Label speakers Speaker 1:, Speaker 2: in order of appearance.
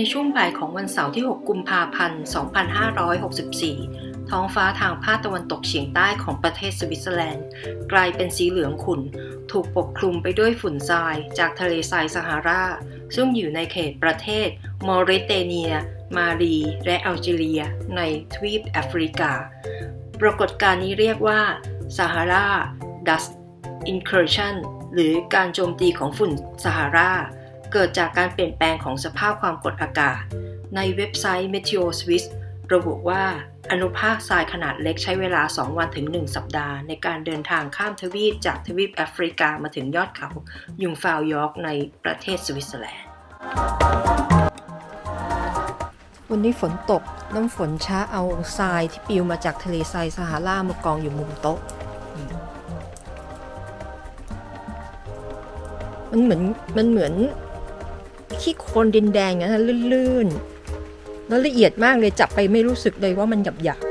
Speaker 1: ในช่วงบ่ายของวันเสาร์ที่ 6 กุมภาพันธ์ 2564 ท้องฟ้าทางภาคตะวันตกเฉียงใต้ของประเทศสวิตเซอร์แลนด์ กลายเป็นสีเหลืองขุ่น ถูกปกคลุมไปด้วยฝุ่นทรายจากทะเลทรายซาฮารา ซึ่งอยู่ในเขตประเทศมอริเตเนีย มาลี และแอลจีเรีย ในทวีปแอฟริกา ปรากฏการณ์นี้เรียกว่า Sahara Dust Incursion หรือการโจมตีของฝุ่นซาฮารา เกิดจากการเปลี่ยนแปลงของสภาพความกดอากาศ ในเว็บไซต์ Meteo Swiss ระบุว่าอนุภาคทรายขนาดเล็กใช้เวลา 2 วันถึง 1 สัปดาห์ ในการเดินทางข้ามทวีปจากทวีปแอฟริกามาถึงยอดเขายุงฟาวยอร์กในประเทศสวิตเซอร์แลนด์ วันนี้ฝนตกน้ำฝนช้าเอาทรายที่ปิวมาจากทะเลทรายซาฮารามากองอยู่มุมโต๊ะ มันเหมือนมันเหมือน ขี้โคลนดินแดงนะลื่นๆ แล้วละเอียดมากเลยจับไปไม่รู้สึกเลยว่ามันหยาบ